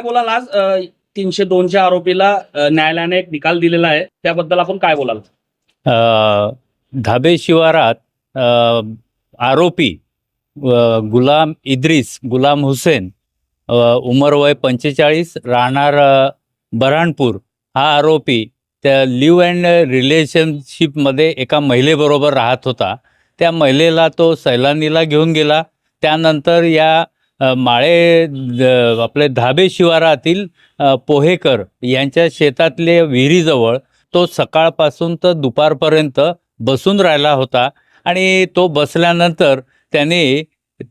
काय बोलाल आज? तीनशे दोनच्या आरोपीला न्यायालयाने एक निकाल दिलेला आहे. त्याबद्दल आपण काय बोलाल? धाबे शिवारात आरोपी गुलाम इद्रिस गुलाम हुसेन उमर वय पंचेचाळीस राहणार बऱ्हाणपूर हा आरोपी त्या लिव्ह अँड रिलेशनशिपमध्ये एका महिलेबरोबर राहत होता. त्या महिलेला तो सैलानीला घेऊन गेला. त्यानंतर या माळे आपले धाबे शिवारातील पोहेकर यांच्या शेतातले विहिरीजवळ तो सकाळपासून तर दुपारपर्यंत बसून राहिला होता आणि तो बसल्यानंतर त्याने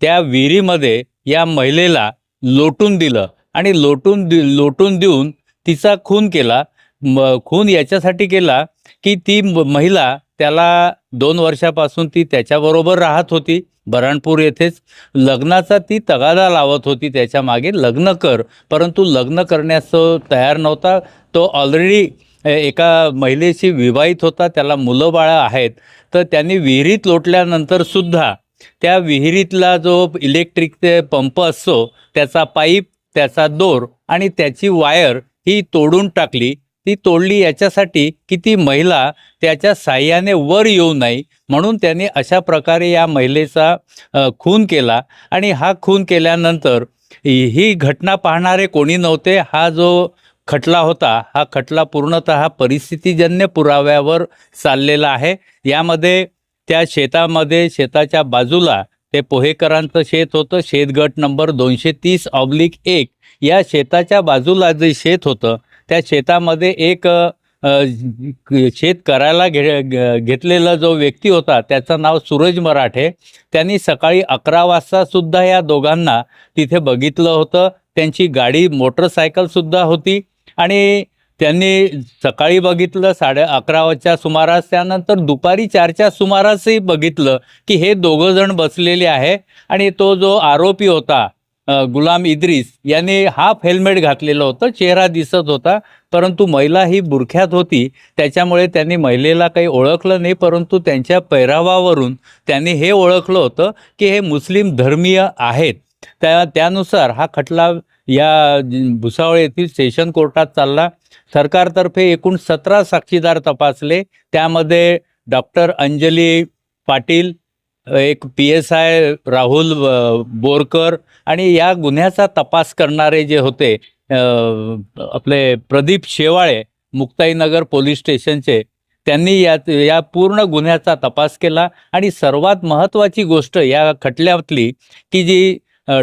त्या विहिरीमध्ये या महिलेला लोटून दिलं आणि लोटून दि लोटून देऊन तिचा खून केला. म खून याच्यासाठी केला की ती म- महिला त्याला दोन वर्षापासून ती त्याच्याबरोबर राहत होती. बरणपूर येथेच लग्नाचा ती तगादा लावत होती. त्याच्यामागे लग्न कर. परंतु लग्न करण्यास तयार नव्हता. तो ऑलरेडी एका महिलेशी विवाहित होता. त्याला मुलं बाळं आहेत. तर त्यांनी विहिरीत लोटल्यानंतर सुद्धा त्या विहिरीतला जो इलेक्ट्रिकचे पंप असतो त्याचा पाईप त्याचा दोर आणि त्याची वायर ही तोडून टाकली. ती तोडली याच्यासाठी की ती महिला त्याच्या साह्याने वर येऊ नये. म्हणून त्याने अशा प्रकारे या महिलेचा खून केला. आणि हा खून केल्यानंतर ही ही घटना पाहणारे कोणी नव्हते. हा जो खटला होता हा खटला पूर्णतः परिस्थितीजन्य पुराव्यावर चाललेला आहे. यामध्ये त्या शेतामध्ये शेताच्या बाजूला ते पोहेकरांचं शेत होतं. शेतगट नंबर दोनशे तीस ऑब्लिक एक या शेताच्या बाजूला जे शेत होतं त्या शेतामध्ये एक शेत करायला घे घेतलेला जो व्यक्ती होता त्याचं नाव सूरज मराठे. त्यांनी सकाळी अकरा वाजता सुद्धा या दोघांना तिथे बघितलं होतं. त्यांची गाडी मोटरसायकलसुद्धा होती. आणि त्यांनी सकाळी बघितलं साडे अकरा वाजच्या सुमारास. त्यानंतर दुपारी चारच्या सुमारासही बघितलं की हे दोघं जण बसलेले आहे. आणि तो जो आरोपी होता गुलाम इद्रिस याने हाफ हेल्मेट घातलेलं होतं चेहरा दिसत होता परंतु महिला ही बुरख्यात होती त्याच्यामुळे त्यांनी महिलेला काही ओळखलं नाही परंतु त्यांच्या पैरावावरून त्यांनी हे ओळखलं होतं की हे मुस्लिम धर्मीय आहेत. त्या त्यानुसार हा खटला या भुसावळ येथील सेशन कोर्टात चालला. सरकारतर्फे एकूण सतरा साक्षीदार तपासले. त्यामध्ये डॉक्टर अंजली पाटील एक P S I Rahul Borkar आणि या गुन्ह्याचा तपास करणारे जे होते आपले प्रदीप शेवाळे मुक्ताईनगर पोलीस स्टेशनचे त्यांनी या या पूर्ण गुन्ह्याचा तपास केला. आणि सर्वात महत्त्वाची गोष्ट या खटल्यातली की जी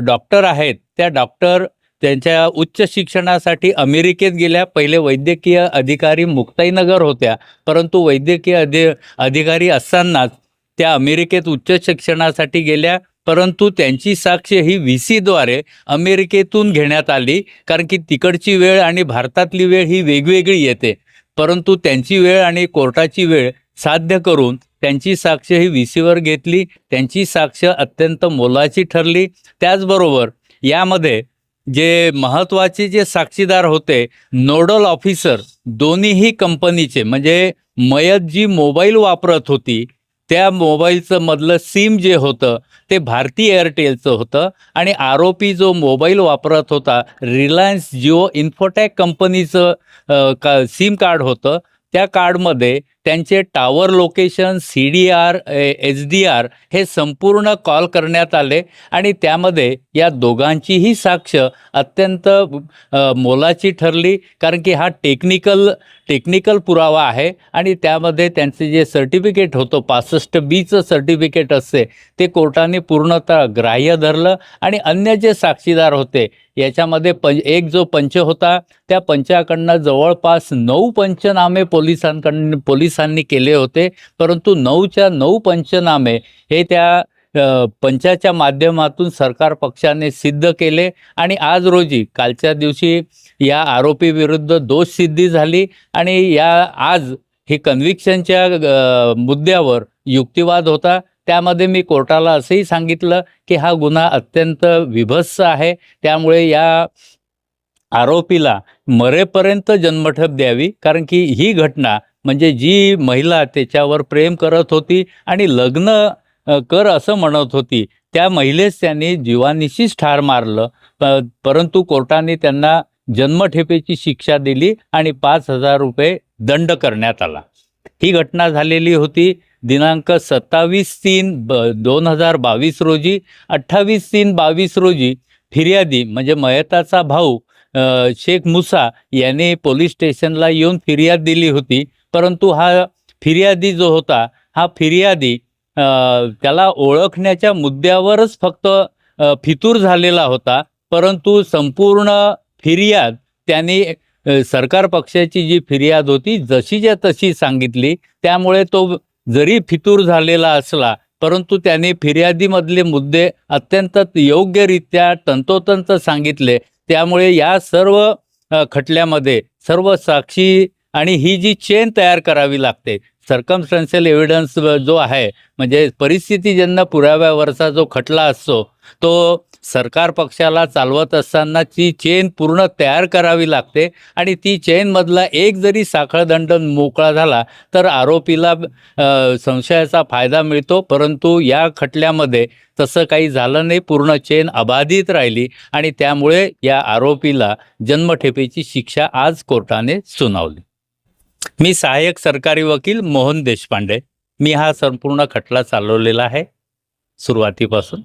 डॉक्टर आहेत त्या डॉक्टर त्यांच्या उच्च शिक्षणासाठी अमेरिकेत गेल्या. पहिले वैद्यकीय अधिकारी मुक्ताईनगर होत्या परंतु वैद्यकीय अधि अधिकारी असतानाच त्या अमेरिकेत उच्च शिक्षणासाठी गेल्या परंतु त्यांची साक्ष ही व्ही सीद्वारे अमेरिकेतून घेण्यात आली कारण की तिकडची वेळ आणि भारतातली वेळ ही वेगवेगळी येते. परंतु त्यांची वेळ आणि कोर्टाची वेळ साध्य करून त्यांची साक्ष ही व्ही सीवर घेतली त्यांची साक्ष अत्यंत मोलाची ठरली. त्याचबरोबर यामध्ये जे महत्त्वाचे जे साक्षीदार होते नोडल ऑफिसर दोन्हीही कंपनीचे म्हणजे मयत जी मोबाईल वापरत होती त्या मोबाईलचं मधलं सिम जे होतं ते भारती एअरटेलचं होतं आणि आरोपी जो मोबाईल वापरत होता रिलायन्स जिओ इन्फोटॅक कंपनीचं का सिम कार्ड होतं त्या कार्डमध्ये त्यांचे tower location C D R H D R हे संपूर्ण कॉल करण्यात आले आणि त्यामध्ये या दोघांचीही साक्ष अत्यंत मोलाची ठरली. कारण की हा टेक्निकल टेक्निकल पुरावा आहे आणि त्यामध्ये त्यांचे जे सर्टिफिकेट होतं पासष्ट बीचं सर्टिफिकेट असते ते कोर्टाने पूर्णतः ग्राह्य धरलं आणि अन्य जे साक्षीदार होते याच्यामध्ये प एक जो पंच होता त्या पंचाकडनं जवळपास नऊ पंचनामे पोलिसांकडून पोलिसांनी केले होते. परंतु नऊच्या नऊ पंचनामे हे त्या पंचाच्या माध्यमातून सरकार पक्षाने सिद्ध केले. आणि आज रोजी कालच्या दिवशी या आरोपीविरुद्ध दोषसिद्धी दोष सिद्धी झाली. आणि या आज हे कन्व्हिक्शनच्या मुद्द्यावर युक्तिवाद होता. त्यामध्ये मी कोर्टाला असंही सांगितलं की हा गुन्हा अत्यंत विभत्स आहे. त्यामुळे या आरोपीला मरेपर्यंत जन्मठप द्यावी कारण की ही घटना म्हणजे जी महिला त्याच्यावर प्रेम करत होती आणि लग्न कर असं म्हणत होती त्या महिलेस त्यांनी जीवानिशीच ठार मारलं. परंतु कोर्टाने त्यांना जन्मठेपेची शिक्षा दिली आणि पाच हजार रुपये दंड करण्यात आला. ही घटना झालेली होती दिनांक सत्तावीस तीन ब दोन हजार बावीस रोजी. अठ्ठावीस तीन बावीस रोजी फिर्यादी म्हणजे मयताचा भाऊ शेख मुसा याने पोलीस स्टेशनला येऊन फिर्याद दिली होती. परंतु हा फिर्यादी जो होता हा फिर्यादी त्याला ओळखण्याच्या मुद्द्यावरच फक्त फितूर झालेला होता. परंतु संपूर्ण फिर्याद त्याने सरकार पक्षाची जी फिर्याद होती जशीच्या तशी सांगितली. त्यामुळे तो जरी फितूर झालेला असला परंतु त्याने फिर्यादीमधले मुद्दे अत्यंत योग्यरित्या तंतोतंत सांगितले. त्यामुळे या सर्व खटल्यामध्ये सर्व साक्षी आणि ही जी चेन तयार करावी लागते सर्कमस्टन्शियल एव्हिडन्स जो आहे म्हणजे परिस्थितीजन्य पुराव्यावरचा जो खटला असतो तो सरकार पक्षाला चालवत असताना ती चेन पूर्ण तयार करावी लागते आणि ती चेनमधला एक जरी साखळदंड मोकळा झाला तर आरोपीला संशयाचा फायदा मिळतो. परंतु या खटल्यामध्ये तसं काही झालं नाही. पूर्ण चेन अबाधित राहिली आणि त्यामुळे या आरोपीला जन्मठेपेची शिक्षा आज कोर्टाने सुनावली. मी सहाय्यक सरकारी वकील मोहन देशपांडे. मी हा संपूर्ण खटला चालवलेला आहे. सुरुवातीपासून.